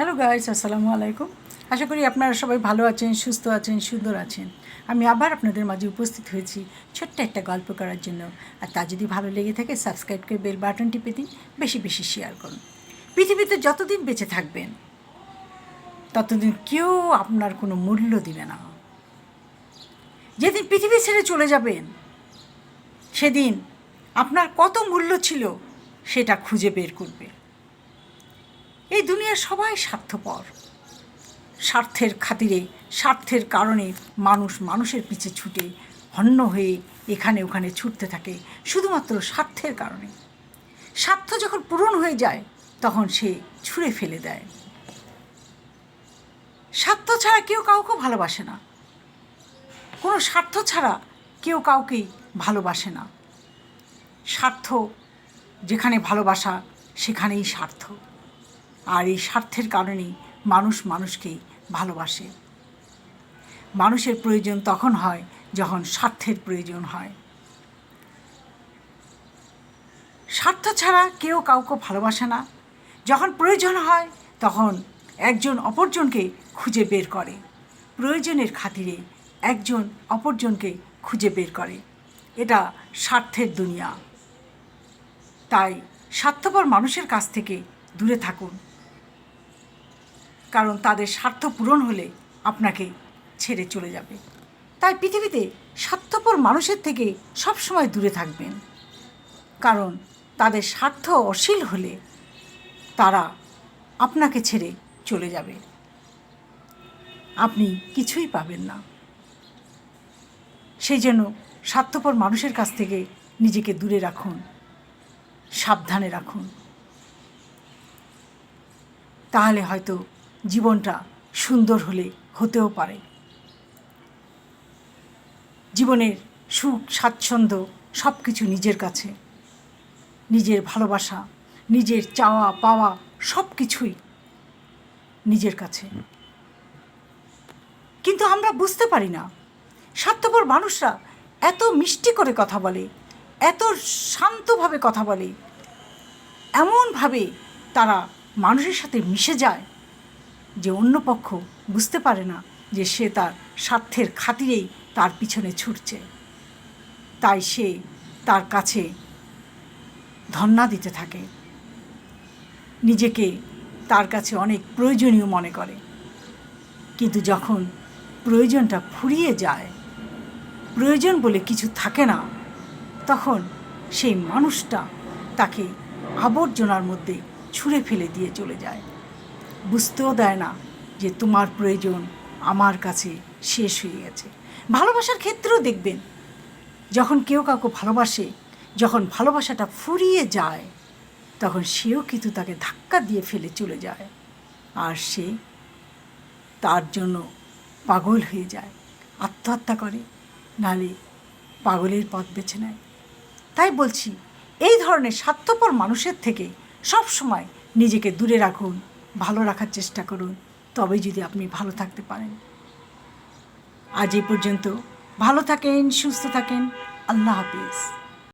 Hello guys আসসালামু আলাইকুম আশা করি আপনারা সবাই ভালো আছেন, সুস্থ আছেন, সুন্দর আছেন। আমি আবার আপনাদের মাঝে উপস্থিত হয়েছি ছোট্ট একটা গল্প করার জন্য। আর তা যদি ভালো লেগে থাকে সাবস্ক্রাইব করে বেল বাটন টিপে দিন বেশি বেশি শেয়ার করুন। পৃথিবীতে যতদিন বেঁচে থাকবেন, ততদিন কেউ আপনার কোনো মূল্য দিবে না। যেদিন পৃথিবী ছেড়ে চলে যাবেন, সেদিন আপনার কত মূল্য ছিল সেটা খুঁজে বের করবে। এই দুনিয়ার সবাই স্বার্থপর। স্বার্থের খাতিরে, স্বার্থের কারণে মানুষ মানুষের পিছে ছুটে হন্য হয়ে এখানে ওখানে ছুটতে থাকে, শুধুমাত্র স্বার্থের কারণে। স্বার্থ যখন পূরণ হয়ে যায়, তখন সে ছুঁড়ে ফেলে দেয়। স্বার্থ ছাড়া কেউ কাউকে ভালোবাসে না। কোনো স্বার্থ ছাড়া কেউ কাউকেই ভালোবাসে না। স্বার্থ যেখানে ভালোবাসা, সেখানেই স্বার্থ। আর এই স্বার্থের কারণেই মানুষ মানুষকে ভালোবাসে। মানুষের প্রয়োজন তখন হয় যখন স্বার্থের প্রয়োজন হয়। স্বার্থ ছাড়া কেউ কাউকে ভালোবাসে না। যখন প্রয়োজন হয় তখন একজন অপরজনকে খুঁজে বের করে। প্রয়োজনের খাতিরে একজন অপরজনকে খুঁজে বের করে। এটা স্বার্থের দুনিয়া। তাই স্বার্থপর মানুষের কাছ থেকে দূরে থাকুন। কারণ তাদের স্বার্থ পূরণ হলে আপনাকে ছেড়ে চলে যাবে। তাই পৃথিবীতে স্বার্থপর মানুষের থেকে সবসময় দূরে থাকবেন। কারণ তাদের স্বার্থ অশীল হলে তারা আপনাকে ছেড়ে চলে যাবে। আপনি কিছুই পাবেন না। সেই জন্য স্বার্থপর মানুষের কাছ থেকে নিজেকে দূরে রাখুন, সাবধানে রাখুন। তাহলে হয়তো জীবনটা সুন্দর হলে হতেও পারে। জীবনের সুখ, স্বাচ্ছন্দ্য সব কিছু নিজের কাছে। নিজের ভালোবাসা, নিজের চাওয়া, পাওয়া সব কিছুই নিজের কাছে। কিন্তু আমরা বুঝতে পারি না, স্বার্থপর মানুষরা এত মিষ্টি করে কথা বলে, এত শান্তভাবে কথা বলে, এমনভাবে তারা মানুষের সাথে মিশে যায়। যে অন্য পক্ষ বুঝতে পারে না যে সে তার স্বার্থের খাতিরেই তার পিছনে ছুটছে। তাই সে তার কাছে ধন্না দিতে থাকে। নিজেকে তার কাছে অনেক প্রয়োজনীয় মনে করে। কিন্তু যখন প্রয়োজনটা ফুরিয়ে যায়, প্রয়োজন বলে কিছু থাকে না, তখন সেই মানুষটা তাকে আবর্জনার মধ্যে ছুঁড়ে ফেলে দিয়ে চলে যায়। বুঝতেও দেয় না যে তোমার প্রয়োজন আমার কাছে শেষ হয়ে গেছে। ভালোবাসার ক্ষেত্রেও দেখবেন, যখন কেউ কাউকে ভালোবাসে, যখন ভালোবাসাটা ফুরিয়ে যায়, তখন সেও কিন্তু তাকে ধাক্কা দিয়ে ফেলে চলে যায় আর সে তার জন্য পাগল হয়ে যায়, আত্মহত্যা করে, নালে পাগলের পথ বেছে নেয়। তাই বলছি, এই ধরনের স্বার্থপর মানুষের থেকে সব সময় নিজেকে দূরে রাখুন ভালো রাখার চেষ্টা করুন তবে যদি আপনি ভালো থাকতে পারেন। আজ এই পর্যন্ত। ভালো থাকেন, সুস্থ থাকেন। আল্লাহ হাফিজ।